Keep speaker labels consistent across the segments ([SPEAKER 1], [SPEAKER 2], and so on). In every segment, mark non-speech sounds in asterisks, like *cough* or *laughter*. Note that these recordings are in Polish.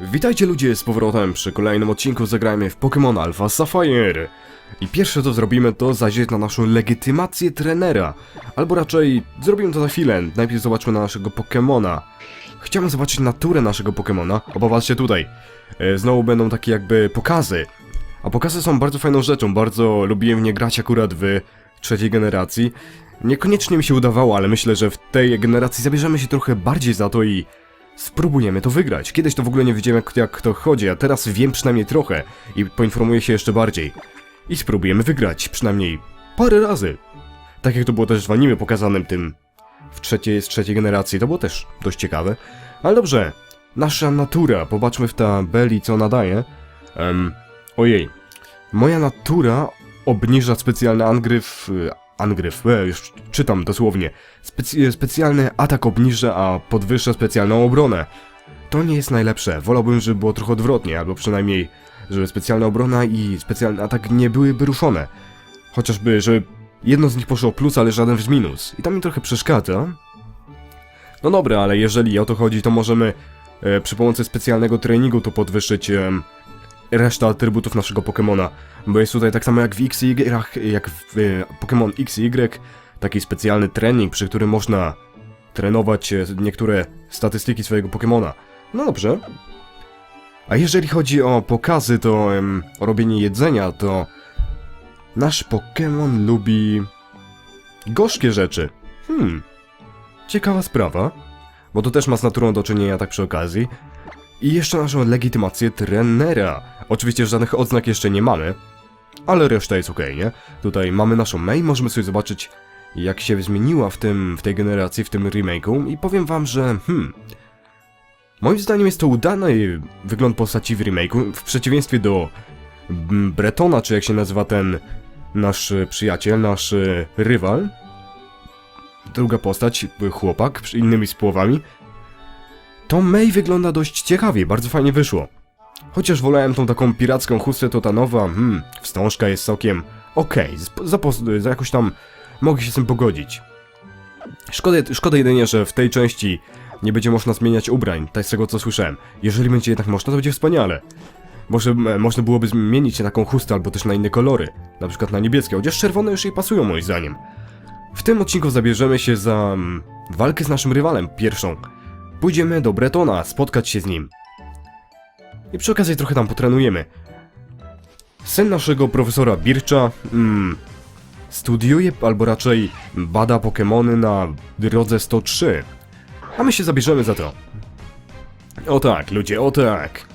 [SPEAKER 1] Witajcie ludzie z powrotem przy kolejnym odcinku zagrajmy w Pokémon Alpha Sapphire. I pierwsze co zrobimy to zajrzeć na naszą legitymację trenera. Albo raczej zrobimy to za chwilę, najpierw zobaczmy na naszego Pokémona. Chciałbym zobaczyć naturę naszego Pokémona. Popatrzcie tutaj. E, Znowu będą takie jakby pokazy. A pokazy są bardzo fajną rzeczą, bardzo lubiłem nie grać akurat w trzeciej generacji. Niekoniecznie mi się udawało, ale myślę, że w tej generacji zabierzemy się trochę bardziej za to i spróbujemy to wygrać. Kiedyś to w ogóle nie wiedziałem jak, jak to chodzi, a teraz wiem przynajmniej trochę i poinformuję się jeszcze bardziej. I spróbujemy wygrać, przynajmniej parę razy. Tak jak to było też w anime pokazanym tym w trzeciej, z trzeciej generacji, to było też dość ciekawe. Ale dobrze, nasza natura, popatrzmy w tabeli co nadaje. Um, ojej, moja natura obniża specjalny angryw, angryw, e, już czytam dosłownie. Specy, specjalny atak obniża, a podwyższa specjalną obronę. To nie jest najlepsze. Wolałbym, żeby było trochę odwrotnie, albo przynajmniej, żeby specjalna obrona i specjalny atak nie byłyby ruszone. Chociażby, żeby jedno z nich poszło plus, ale żaden w minus. I to mi trochę przeszkadza. No dobra, ale jeżeli o to chodzi, to możemy e, przy pomocy specjalnego treningu to podwyższyć em, resztę atrybutów naszego Pokemona. Bo jest tutaj tak samo jak w X i Y, jak w e, Pokémon X i Y, taki specjalny trening, przy którym można trenować e, niektóre statystyki swojego Pokemona. No dobrze. A jeżeli chodzi o pokazy, to o robienie jedzenia, to nasz Pokémon lubi gorzkie rzeczy. Hmm. Ciekawa sprawa. Bo to też ma z naturą do czynienia tak przy okazji. I jeszcze naszą legitymację trenera. Oczywiście żadnych odznak jeszcze nie mamy, ale reszta jest ok, nie? Tutaj mamy naszą May, możemy sobie zobaczyć jak się zmieniła w tym, w tej generacji, w tym remake'u i powiem wam, że hmm... Moim zdaniem jest to udany wygląd postaci w remake'u, w przeciwieństwie do mm, Bretona, czy jak się nazywa ten nasz przyjaciel, nasz e, rywal. Druga postać, chłopak, innymi słowami. To May wygląda dość ciekawie, bardzo fajnie wyszło. Chociaż wolałem tą taką piracką chustę, to ta nowa, hmm, wstążka jest sokiem. Okej, okay, za, jakoś tam mogę się z tym pogodzić. Szkoda, szkoda jedynie, że w tej części nie będzie można zmieniać ubrań, tak z tego co słyszałem. Jeżeli będzie jednak można, to będzie wspaniale. Może można byłoby zmienić się na taką chustę albo też na inne kolory, na przykład na niebieskie, chociaż czerwone już jej pasują moim zdaniem. W tym odcinku zabierzemy się za mm, walkę z naszym rywalem, pierwszą. Pójdziemy do Bretona, spotkać się z nim. I przy okazji trochę tam potrenujemy. Syn naszego profesora Bircza mm, studiuje, albo raczej bada Pokémony na drodze 103. A my się zabierzemy za to. O tak, ludzie, o tak.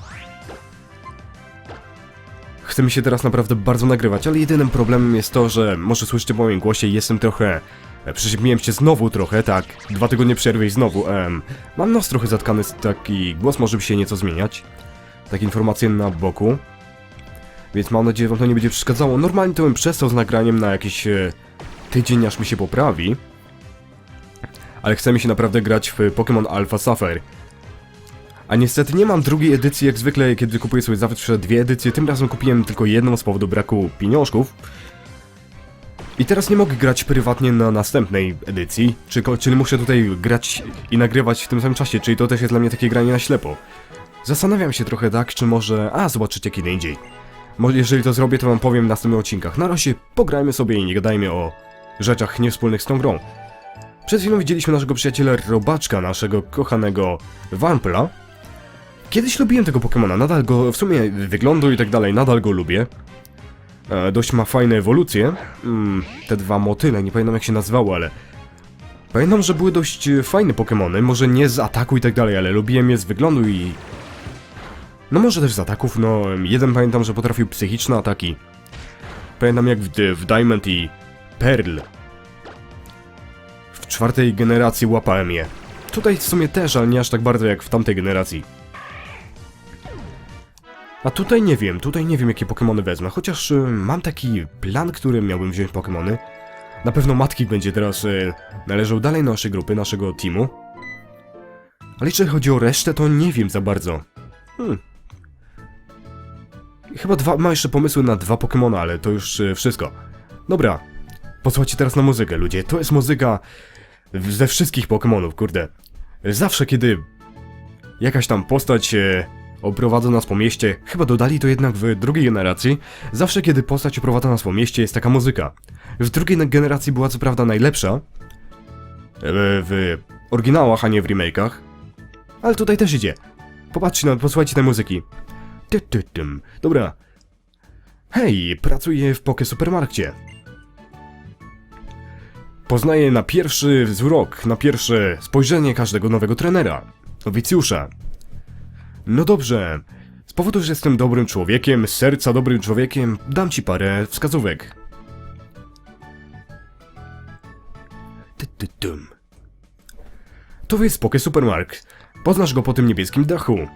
[SPEAKER 1] Chce mi się teraz naprawdę bardzo nagrywać, ale jedynym problemem jest to, że może słyszycie po moim głosie, jestem trochę... e, Przeziębiłem się znowu trochę, tak, dwa tygodnie przerwy i znowu, em, mam nos trochę zatkany, taki głos może się nieco zmieniać. Takie informacje na boku. Więc mam nadzieję, że wam to nie będzie przeszkadzało. Normalnie to bym przestał z nagraniem na jakiś e, tydzień, aż mi się poprawi. Ale chce mi się naprawdę grać w Pokémon Alpha Sapphire. A niestety nie mam drugiej edycji, jak zwykle, kiedy kupuję sobie zawsze dwie edycje. Tym razem kupiłem tylko jedną z powodu braku pieniążków. I teraz nie mogę grać prywatnie na następnej edycji, czyli, czyli muszę tutaj grać i nagrywać w tym samym czasie, czyli to też jest dla mnie takie granie na ślepo. Zastanawiam się trochę tak, czy może... A, zobaczycie kiedy indziej. Może jeżeli to zrobię, to wam powiem w następnych odcinkach. Na razie pograjmy sobie i nie gadajmy o rzeczach niewspólnych z tą grą. Przed chwilą widzieliśmy naszego przyjaciela Robaczka, naszego kochanego Wampla. Kiedyś lubiłem tego Pokemona, nadal go, w sumie wyglądu i tak dalej, nadal go lubię. E, dość ma fajne ewolucje. Mm, te dwa motyle, nie pamiętam jak się nazywały, ale... Pamiętam, że były dość e, fajne Pokemony, może nie z ataku i tak dalej, ale lubiłem je z wyglądu i no może też z ataków, no jeden pamiętam, że potrafił psychiczne ataki. Pamiętam jak w, w Diamond i Pearl. W czwartej generacji łapałem je. Tutaj w sumie też, ale nie aż tak bardzo jak w tamtej generacji. A tutaj nie wiem, tutaj nie wiem jakie Pokémony wezmę, chociaż y, mam taki plan, którym miałbym wziąć Pokémony. Na pewno Matki będzie teraz y, należał dalej naszej grupy, naszego teamu. Ale jeżeli chodzi o resztę, to nie wiem za bardzo. Hmm, Chyba dwa, ma jeszcze pomysły na dwa Pokémona, ale to już e, wszystko. Dobra, posłuchajcie teraz na muzykę, ludzie. To jest muzyka ze wszystkich Pokémonów, kurde. Zawsze kiedy jakaś tam postać e, oprowadza nas po mieście. Chyba dodali to jednak w drugiej generacji. Zawsze kiedy postać oprowadza nas po mieście jest taka muzyka. W drugiej generacji była co prawda najlepsza. W, w oryginałach, a nie w remake'ach. Ale tutaj też idzie. Popatrzcie, na, posłuchajcie tej muzyki. Dobra. Hej, pracuję w Poke Supermarkcie. Poznaję na pierwszy wzrok, na pierwsze spojrzenie każdego nowego trenera, nowicjusza. No dobrze, z powodu, że jestem dobrym człowiekiem, serca dobrym człowiekiem, dam ci parę wskazówek. To jest Poke Supermarkt. Poznasz go po tym niebieskim dachu.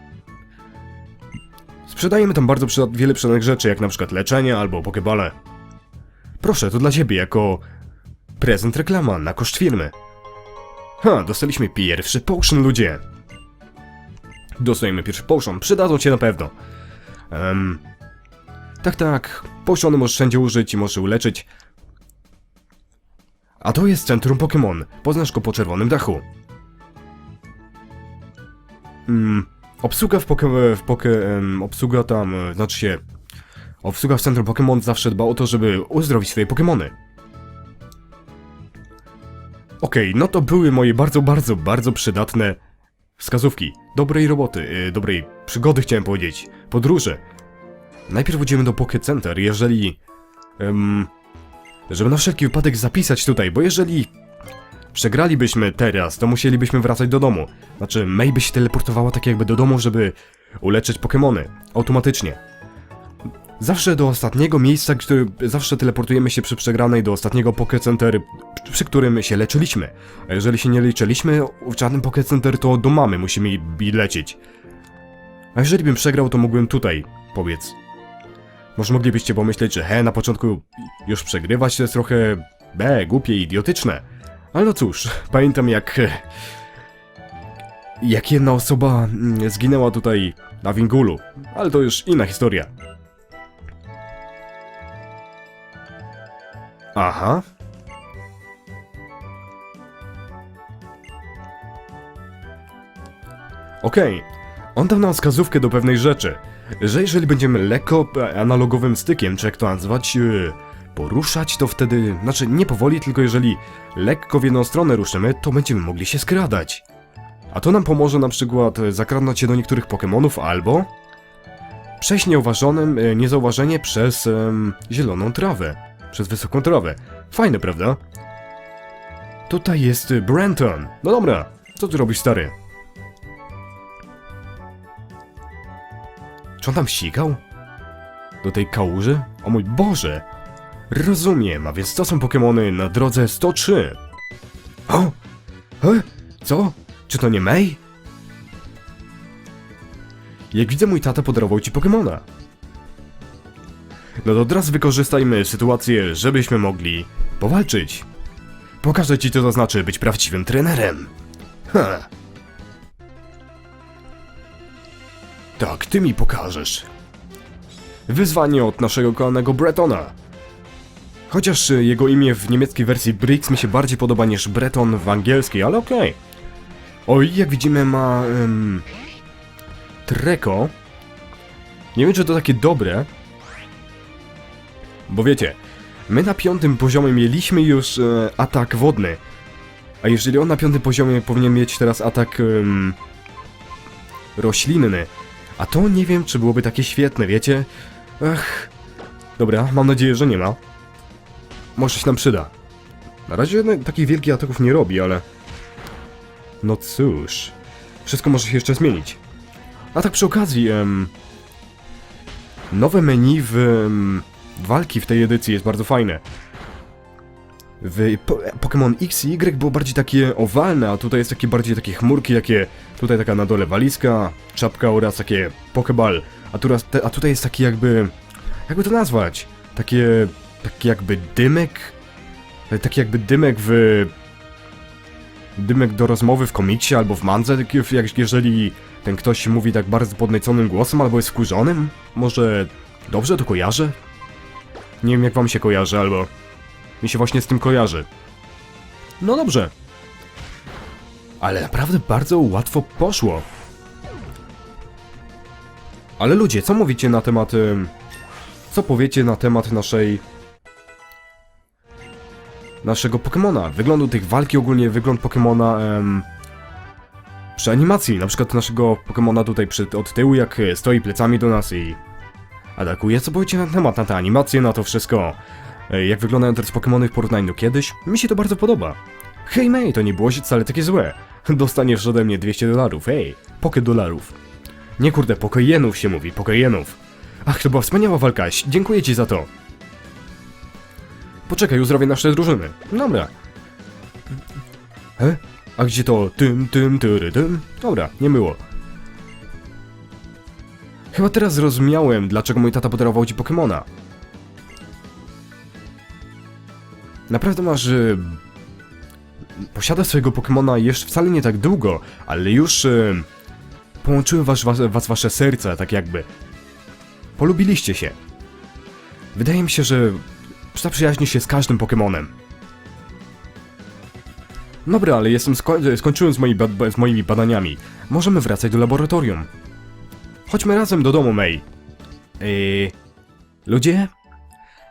[SPEAKER 1] Sprzedajemy tam bardzo przydat- wiele przydatnych rzeczy, jak na przykład leczenie albo pokebale. Proszę, to dla ciebie jako prezent reklama na koszt firmy. Ha, dostaliśmy pierwszy potion, ludzie. Dostajemy pierwszy potion, przydadzą cię na pewno. Em, tak, tak, potiony możesz wszędzie użyć i możesz uleczyć. A to jest centrum Pokémon. Poznasz go po czerwonym dachu. Mm, obsługa w Poké... w em, obsługa tam... e, znaczy się... Obsługa w centrum Pokémon zawsze dba o to, żeby uzdrowić swoje Pokémony. Okej, no to były moje bardzo, bardzo, bardzo przydatne wskazówki. Dobrej roboty, yy, dobrej przygody chciałem powiedzieć. Podróże. Najpierw pójdziemy do Poké Center, jeżeli... em, żeby na wszelki wypadek zapisać tutaj, bo jeżeli przegralibyśmy teraz, to musielibyśmy wracać do domu. Znaczy, May by się teleportowała tak jakby do domu, żeby uleczyć Pokémony. Automatycznie. Zawsze do ostatniego miejsca, który zawsze teleportujemy się przy przegranej do ostatniego Poké Center, przy- którym się leczyliśmy. A jeżeli się nie leczyliśmy w żadnym Poké Center, to do mamy musimy i lecieć. A jeżeli bym przegrał, to mógłbym tutaj powiedz. Może moglibyście pomyśleć, że he, na początku już przegrywać to jest trochę be, głupie idiotyczne. Ale no cóż, *laughs* pamiętam jak... Jak jedna osoba mm, zginęła tutaj na Wingulu. Ale to już inna historia. Aha. Okej, on dał nam wskazówkę do pewnej rzeczy, że jeżeli będziemy lekko analogowym stykiem, czy jak to nazwać, e, poruszać, to wtedy, znaczy nie powoli, tylko jeżeli lekko w jedną stronę ruszymy, to będziemy mogli się skradać. A to nam pomoże na przykład e, zakradnąć się do niektórych Pokémonów albo przejść nieuważonym, e, niezauważenie przez zieloną trawę, przez wysoką trawę. Fajne, prawda? Tutaj jest y, Brenton. No dobra, co ty robisz, stary? Czy on tam ścigał? Do tej kałuży? O mój Boże! Rozumiem, a więc to są Pokemony na drodze 103. O! E? Co? Czy to nie May? Jak widzę, mój tata podarował ci Pokemona. No to teraz wykorzystajmy sytuację, żebyśmy mogli powalczyć. Pokażę ci, co to znaczy być prawdziwym trenerem. Ha. Tak, ty mi pokażesz. Wyzwanie od naszego kochanego Bretona. Chociaż jego imię w niemieckiej wersji Briggs mi się bardziej podoba niż Breton w angielskiej, ale okej. Oj, jak widzimy ma... Um, treko. Nie wiem, czy to takie dobre. Bo wiecie, my na piątym poziomie mieliśmy już e, atak wodny. A jeżeli on na piątym poziomie powinien mieć teraz atak roślinny. A to nie wiem, czy byłoby takie świetne, wiecie? Ech. Dobra, mam nadzieję, że nie ma. Może się nam przyda. Na razie takich wielkich ataków nie robi, ale... No cóż... Wszystko może się jeszcze zmienić. A tak przy okazji, em, Nowe menu w em, walki w tej edycji jest bardzo fajne. W po Pokémon X i Y było bardziej takie owalne, a tutaj jest takie bardziej takie chmurki, jakie tutaj taka na dole walizka, czapka oraz takie pokeball. A, te, a tutaj jest taki jakby, jakby to nazwać? Takie, taki jakby dymek, taki jakby dymek w dymek do rozmowy w komiksie albo w mandze, taki jak jeżeli ten ktoś mówi tak bardzo podnieconym głosem albo jest wkurzonym. Może dobrze to kojarzę? Nie wiem jak wam się kojarzy, albo mi się właśnie z tym kojarzy. No dobrze. Ale naprawdę bardzo łatwo poszło. Ale ludzie, co mówicie na temat... em, Co powiecie na temat naszej... Naszego Pokemona? Wyglądu tych walki ogólnie, wygląd Pokemona... Em, przy animacji, na przykład naszego Pokemona tutaj przed, od tyłu, jak stoi plecami do nas i atakuje. Co powiecie na temat, na te animacje, na to wszystko? E, Jak wyglądają teraz Pokemony w porównaniu do kiedyś? Mi się to bardzo podoba. Hej May, to nie było się wcale takie złe. Dostaniesz ode mnie 200 dolarów, hej, pokę dolarów. Nie kurde, pokojenów się mówi, pokojenów. Ach, to była wspaniała walka, dziękuję ci za to. Poczekaj, uzdrowię nasze drużyny. Dobra. He? A gdzie to tym, tym, tyry, tym? Dobra, nie było. Chyba teraz zrozumiałem, dlaczego mój tata podarował ci Pokemona. Naprawdę masz... Y... Posiada swojego Pokemona jeszcze wcale nie tak długo, ale już... Y... Połączyły was, was, was wasze serca, tak jakby. Polubiliście się. Wydaje mi się, że zaprzyjaźni się z każdym Pokemonem. Dobra, ale jestem sko skończyłem z, moi z moimi badaniami. Możemy wracać do laboratorium. Chodźmy razem do domu, May. Yy... Ludzie?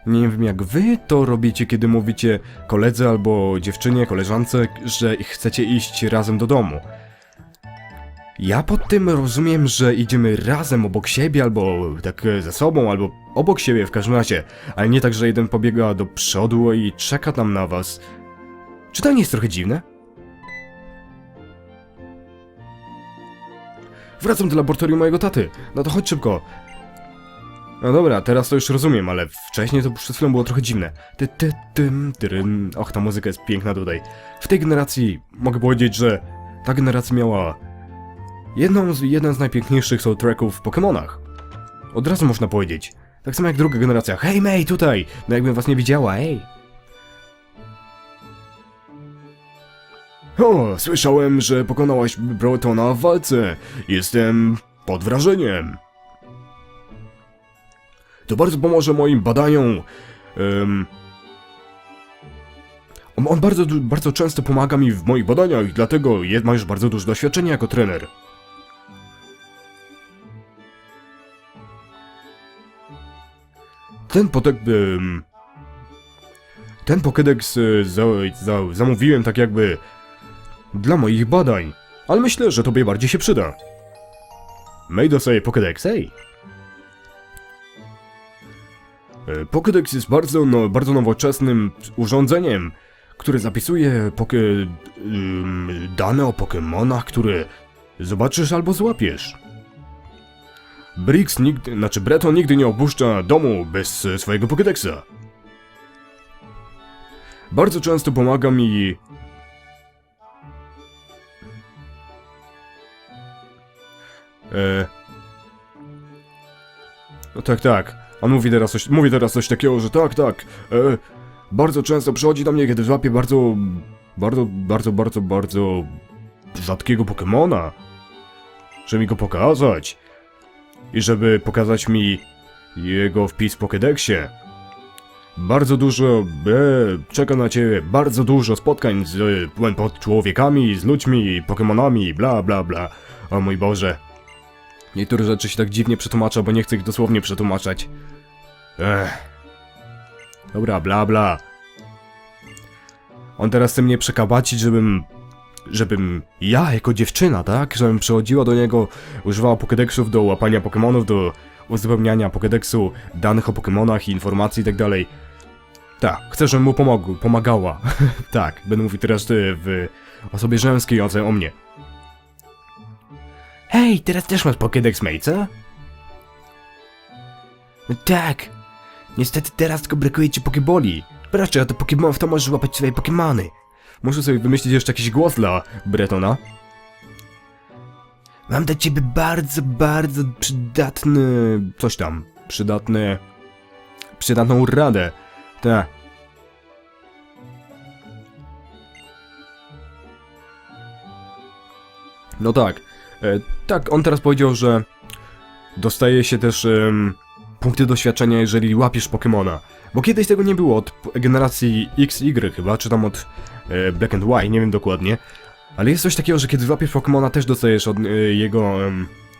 [SPEAKER 1] Nie wiem jak wy to robicie, kiedy mówicie koledze albo dziewczynie, koleżance, że chcecie iść razem do domu. Ja pod tym rozumiem, że idziemy razem obok siebie, albo tak ze sobą, albo obok siebie w każdym razie, ale nie tak, że jeden pobiega do przodu i czeka tam na was. Czy to nie jest trochę dziwne? Wracam do laboratorium mojego taty. No to chodź szybko. No dobra, teraz to już rozumiem, ale wcześniej to przed chwilą było trochę dziwne. Ty, ty, tym, tyrym. Och, ta muzyka jest piękna tutaj. W tej generacji mogę powiedzieć, że ta generacja miała jedną z, jeden z najpiękniejszych soundtracków w Pokémonach. Od razu można powiedzieć. Tak samo jak druga generacja. Hej May, tutaj! No jakbym was nie widziała, ej! O, słyszałem, że pokonałaś Brotona w walce. Jestem pod wrażeniem. To bardzo pomoże moim badaniom. Em, on, bardzo, bardzo często pomaga mi w moich badaniach i dlatego ma już bardzo duże doświadczenie jako trener. Ten potek... ten Pokédex e, za, za, zamówiłem tak jakby dla moich badań, ale myślę, że tobie bardziej się przyda. Made sobie Pokédex, ej! E, Pokédex jest bardzo, no, bardzo nowoczesnym urządzeniem, które zapisuje poke, dane o Pokémonach, które zobaczysz albo złapiesz. Brix nigdy, znaczy Breton nigdy nie opuszcza domu bez swojego Pokédexa. Bardzo często pomaga mi E... No tak, tak. On mówi teraz coś, mówi teraz coś takiego, że tak, tak. E... Bardzo często przychodzi do mnie, kiedy złapie bardzo, bardzo, bardzo, bardzo, bardzo rzadkiego Pokemona. Żeby mi go pokazać. I żeby pokazać mi jego wpis w Pokédexie. Bardzo dużo, e, czeka na ciebie bardzo dużo spotkań z e, człowiekami, z ludźmi, Pokemonami, bla bla bla. O mój Boże. Niektóre rzeczy się tak dziwnie przetłumacza, bo nie chcę ich dosłownie przetłumaczać. Ech. Dobra, bla bla. On teraz chce mnie przekabacić, żebym... Żebym ja, jako dziewczyna, tak? Żebym przychodziła do niego, używała Pokédexów do łapania Pokémonów, do uzupełniania Pokédexu, danych o Pokémonach i informacji i tak. Tak, chcę, żebym mu pomogł, pomagała. *laughs* tak, będę mówił teraz w osobie żeńskiej o mnie. Hej, teraz też masz Pokédex Mate, No tak. Niestety teraz tylko brakuje ci Pokeboli. Proszę, a to Pokémonów to możesz łapać swoje Pokémony. Muszę sobie wymyślić jeszcze jakiś głos dla Bretona. Mam dla ciebie bardzo, bardzo przydatny... coś tam. Przydatny... Przydatną radę. Tak. No tak. E, tak, on teraz powiedział, że dostaje się też em, punkty doświadczenia, jeżeli łapiesz Pokemona. Bo kiedyś tego nie było, od generacji XY chyba, czy tam od e, Black and White, nie wiem dokładnie. Ale jest coś takiego, że kiedy łapiesz Pokemona, też dostajesz od e, jego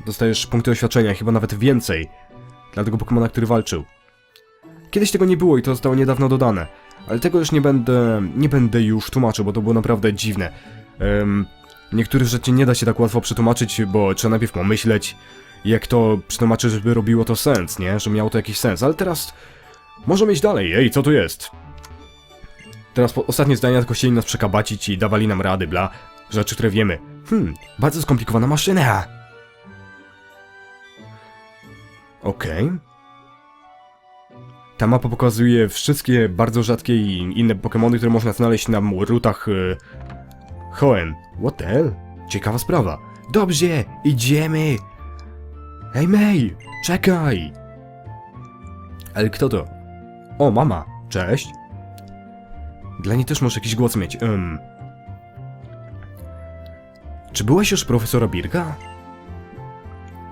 [SPEAKER 1] Dostajesz punkty doświadczenia, chyba nawet więcej. Dla tego Pokemona, który walczył. Kiedyś tego nie było i to zostało niedawno dodane. Ale tego już nie będę, nie będę już tłumaczył, bo to było naprawdę dziwne. Um, niektórych rzeczy nie da się tak łatwo przetłumaczyć, bo trzeba najpierw pomyśleć, jak to przetłumaczyć, żeby robiło to sens, nie? Że miało to jakiś sens. Ale teraz możemy iść dalej. Ej, co tu jest? Teraz ostatnie zdania tylko chcieli nas przekabacić i dawali nam rady, bla. Rzeczy, które wiemy. Hmm, bardzo skomplikowana maszyna. Okej. Ta mapa pokazuje wszystkie bardzo rzadkie i inne Pokémony, które można znaleźć na rutach Hoenn. What the hell? Ciekawa sprawa. Dobrze, idziemy. Hej May, czekaj. Ale kto to? O, mama. Cześć. Dla niej też może jakiś głos mieć. Um. Czy byłaś już profesora Birka?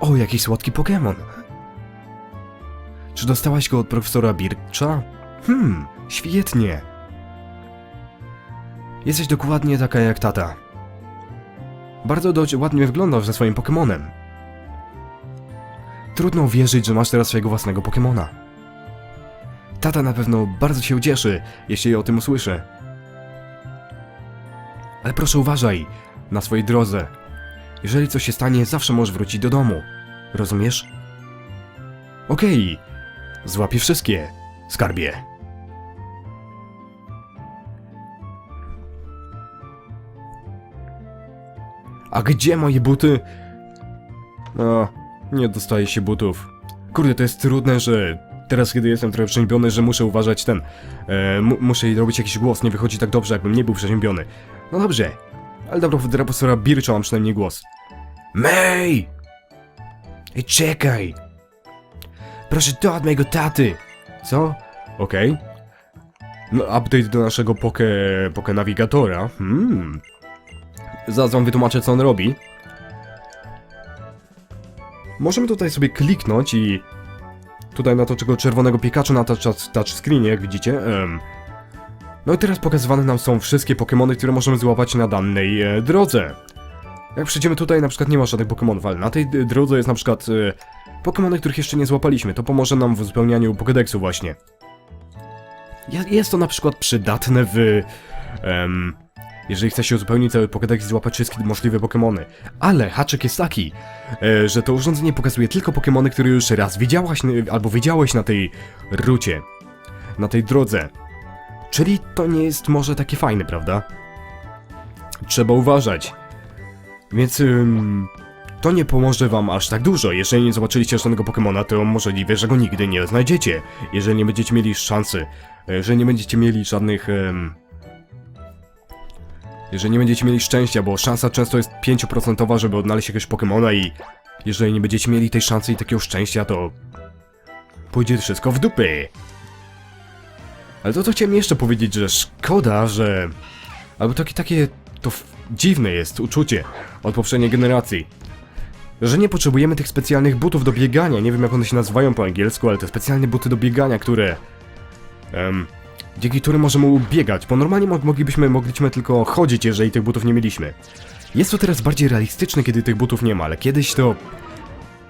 [SPEAKER 1] O, jakiś słodki Pokémon. Czy dostałaś go od profesora Bircza? Hmm, świetnie. Jesteś dokładnie taka jak tata. Bardzo dość ładnie wyglądasz ze swoim Pokemonem. Trudno uwierzyć, że masz teraz swojego własnego Pokemona. Tata na pewno bardzo się ucieszy, jeśli o tym usłyszy. Ale proszę uważaj na swojej drodze. Jeżeli coś się stanie, zawsze możesz wrócić do domu. Rozumiesz? Okej. Złapię wszystkie, skarbie. A gdzie moje buty? No, nie dostaje się butów. Kurde, to jest trudne, że teraz, kiedy jestem trochę przeziębiony, że muszę uważać ten. E, mu muszę robić jakiś głos, nie wychodzi tak dobrze, jakbym nie był przeziębiony. No dobrze, ale dobra, dla profesora Bircza mam przynajmniej głos. May! Ej, czekaj! Proszę to od mojego taty! Co? Okej. No, update do naszego poke... poke nawigatora. Hmm. Zaraz wam wytłumaczę, co on robi. Możemy tutaj sobie kliknąć i... Tutaj na to czego czerwonego Pikachu na touch, touch screenie, jak widzicie. No i teraz pokazywane nam są wszystkie Pokémony, które możemy złapać na danej e, drodze. Jak przejdziemy tutaj, na przykład nie ma żadnych Pokémonów, ale na tej e, drodze jest na przykład e, Pokémony, których jeszcze nie złapaliśmy. To pomoże nam w uzupełnianiu Pokédexu właśnie. Je- Jest to na przykład przydatne w... em, jeżeli chce się uzupełnić cały Pokédex i złapać wszystkie możliwe Pokémony. Ale haczyk jest taki, e, że to urządzenie pokazuje tylko Pokémony, które już raz widziałaś albo widziałeś na tej rucie. Na tej drodze. Czyli to nie jest może takie fajne, prawda? Trzeba uważać. Więc ym, to nie pomoże wam aż tak dużo. Jeżeli nie zobaczyliście żadnego Pokemona, to możliwe, że go nigdy nie znajdziecie. Jeżeli nie będziecie mieli szansy. Jeżeli nie będziecie mieli żadnych... Ym, jeżeli nie będziecie mieli szczęścia, bo szansa często jest 5% żeby odnaleźć jakiegoś Pokemona i... Jeżeli nie będziecie mieli tej szansy i takiego szczęścia, to... Pójdzie wszystko w dupy. Ale to co chciałem jeszcze powiedzieć, że szkoda, że... Albo takie, takie... To dziwne jest uczucie od poprzedniej generacji. Że nie potrzebujemy tych specjalnych butów do biegania. Nie wiem jak one się nazywają po angielsku, ale te specjalne buty do biegania, które... em, dzięki którym możemy biegać, bo normalnie mo- moglibyśmy, mogliśmy tylko chodzić, jeżeli tych butów nie mieliśmy. Jest to teraz bardziej realistyczne, kiedy tych butów nie ma, ale kiedyś to...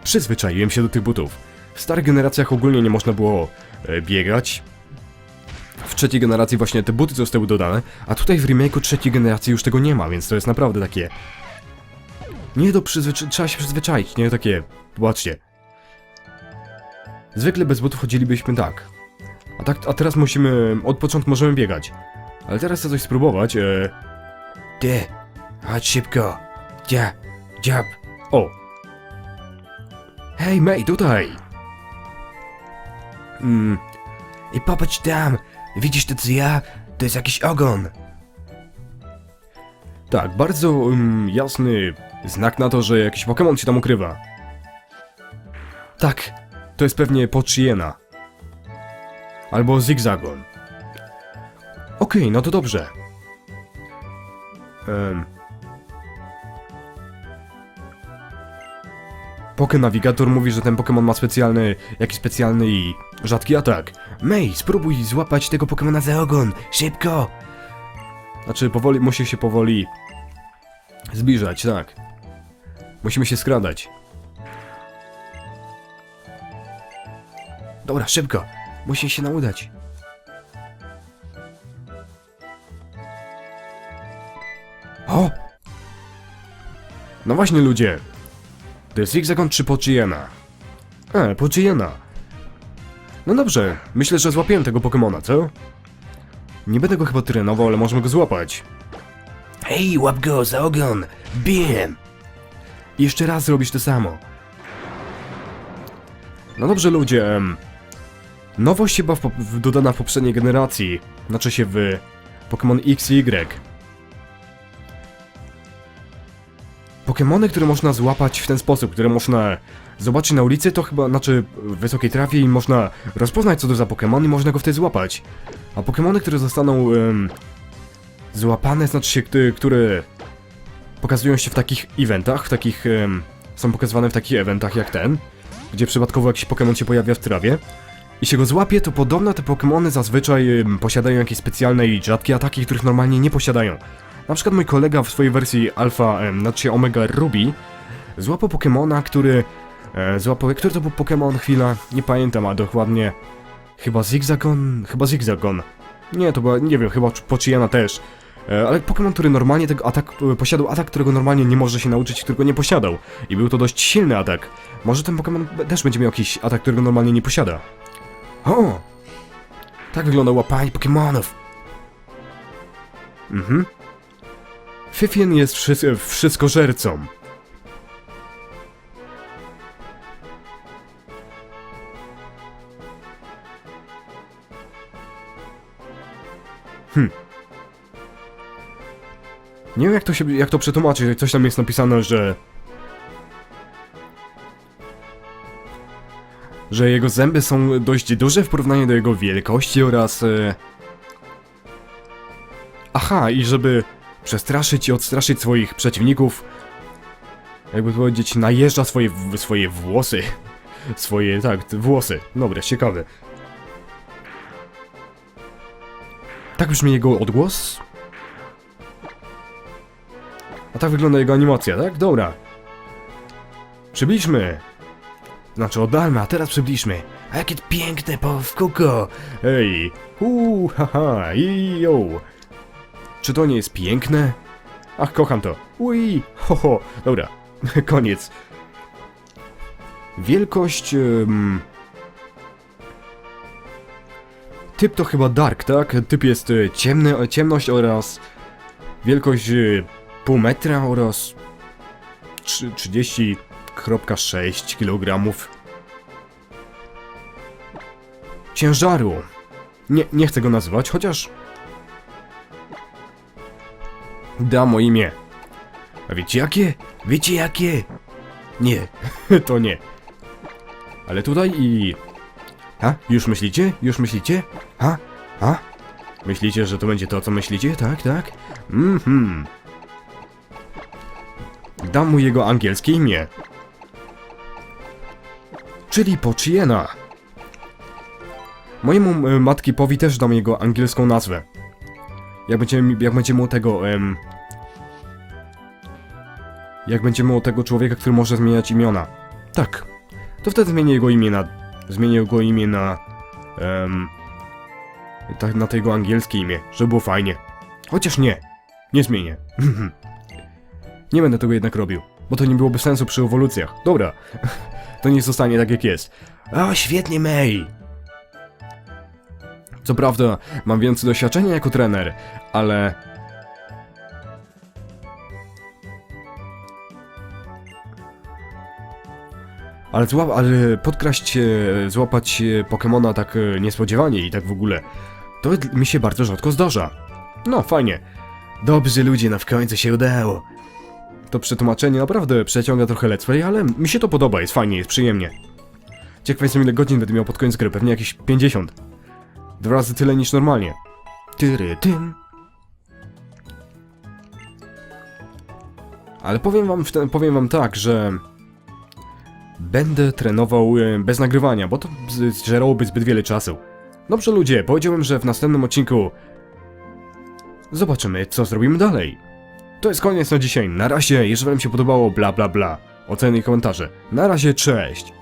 [SPEAKER 1] Przyzwyczaiłem się do tych butów. W starych generacjach ogólnie nie można było e, biegać, w trzeciej generacji właśnie te buty zostały dodane, a tutaj w remake'u trzeciej generacji już tego nie ma, więc to jest naprawdę takie... Nie do przyzwyczaić, trzeba się przyzwyczaić, nie takie... Patrzcie. Zwykle bez butów chodzilibyśmy tak. A tak, a teraz musimy... Od początku możemy biegać. Ale teraz chcę coś spróbować, e... Ty, chodź szybko. Dzia, dziab. O. Hej, May, tutaj. Mm. I popatrz tam, Widzisz to co ja? To jest jakiś ogon. Tak, bardzo um, jasny znak na to, że jakiś Pokémon się tam ukrywa. Tak, to jest pewnie Pochiena. Albo zigzagon. Okej, okay, no to dobrze. Um. Poké Navigator mówi, że ten Pokémon ma specjalny, jakiś specjalny i rzadki atak. Mej, spróbuj złapać tego Pokémona za ogon, szybko! Znaczy, powoli, musi się powoli zbliżać, tak. Musimy się skradać. Dobra, szybko. Musi się nam udać. O! No właśnie ludzie. To jest Zigzagon czy Pochiyena? E, Pochiyena. No dobrze, myślę, że złapiłem tego Pokemona, co? Nie będę go chyba trenował, ale możemy go złapać. Hej, łap go za ogon! Biem! Jeszcze raz zrobisz to samo. No dobrze ludzie, em, nowość chyba w, w, dodana w poprzedniej generacji, znaczy się w Pokémon X i Y. Pokemony, które można złapać w ten sposób, które można zobaczyć na ulicy, to chyba, znaczy w wysokiej trawie i można rozpoznać co to za Pokemon i można go wtedy złapać. A Pokemony, które zostaną em, złapane, znaczy się, które, pokazują się w takich eventach, w takich, em, są pokazywane w takich eventach jak ten, gdzie przypadkowo jakiś Pokémon się pojawia w trawie i się go złapie, to podobno te Pokémony zazwyczaj em, posiadają jakieś specjalne i rzadkie ataki, których normalnie nie posiadają. Na przykład mój kolega w swojej wersji Alpha, em, znaczy Omega Ruby, złapał Pokémona, który... E, złapał... Który to był Pokémon? Chwila, nie pamiętam, a dokładnie... Chyba Zigzagon? Chyba Zigzagon. Nie, to była... nie wiem, chyba Pochiyena też. E, ale Pokémon, który normalnie tego atak... e, posiadał atak, którego normalnie nie może się nauczyć, którego nie posiadał. I był to dość silny atak. Może ten Pokémon też będzie miał jakiś atak, którego normalnie nie posiada. O! Tak wygląda łapanie Pokémonów. Mhm. Fyfien jest wszy- wszystkożercą. Hm. Nie wiem jak to się, jak to przetłumaczyć, coś tam jest napisane, że... Że jego zęby są dość duże w porównaniu do jego wielkości oraz... E... Aha, i żeby przestraszyć i odstraszyć swoich przeciwników, jakby powiedzieć, najeżdża swoje, swoje włosy. *laughs* Swoje, tak, włosy. Dobra, ciekawe. Tak brzmi jego odgłos? A tak wygląda jego animacja, tak? Dobra. Przybliżmy. Znaczy oddalmy, a teraz przybliżmy. A jakie piękne po w kuko! Ej! Uuu, haha, jo! Czy to nie jest piękne? Ach, kocham to. Ui, ho, ho. Dobra, *laughs* koniec. Wielkość... Typ to chyba dark, tak? Typ jest e, ciemny, e, ciemność oraz wielkość e, pół metra oraz 30 6,6 kg ciężaru. Nie, nie chcę go nazywać, chociaż da mu imię. A wiecie jakie? Wiecie jakie? Nie, *laughs* to nie. Ale tutaj i... Ha? Już myślicie? Już myślicie? Ha? Ha? Myślicie, że to będzie to, co myślicie? Tak, tak? Mhm. Dam mu jego angielskie imię. Czyli Pochiena. Mojemu e, matkipowi też dam jego angielską nazwę. Jak będziemy, jak będziemy u tego, em, jak będziemy u tego człowieka, który może zmieniać imiona. Tak. To wtedy zmienię jego imię na, zmienię jego imię na, em, tak, na to jego angielskie imię, żeby było fajnie. Chociaż nie. Nie zmienię. *laughs* nie będę tego jednak robił, bo to nie byłoby sensu przy ewolucjach. Dobra. *laughs* to nie zostanie tak jak jest. O, świetnie, May! Co prawda, mam więcej doświadczenia jako trener, ale... Ale, zła, ale podkraść, e, złapać e, Pokemona tak e, niespodziewanie i tak w ogóle, to mi się bardzo rzadko zdarza. No, fajnie. Dobrze ludzie, no w końcu się udało. To przetłumaczenie naprawdę przeciąga trochę let's play, ale mi się to podoba, jest fajnie, jest przyjemnie. Ciekaw jestem ile godzin będę miał pod koniec gry, pewnie jakieś 50. Dwa razy tyle niż normalnie. Tyry tym. Ale powiem wam, powiem wam tak, że będę trenował e, bez nagrywania, bo to zżerałoby zbyt wiele czasu. Dobrze ludzie, powiedziałem, że w następnym odcinku zobaczymy, co zrobimy dalej. To jest koniec na dzisiaj. Na razie, jeżeli wam się podobało, bla bla bla. Oceny i komentarze. Na razie, cześć.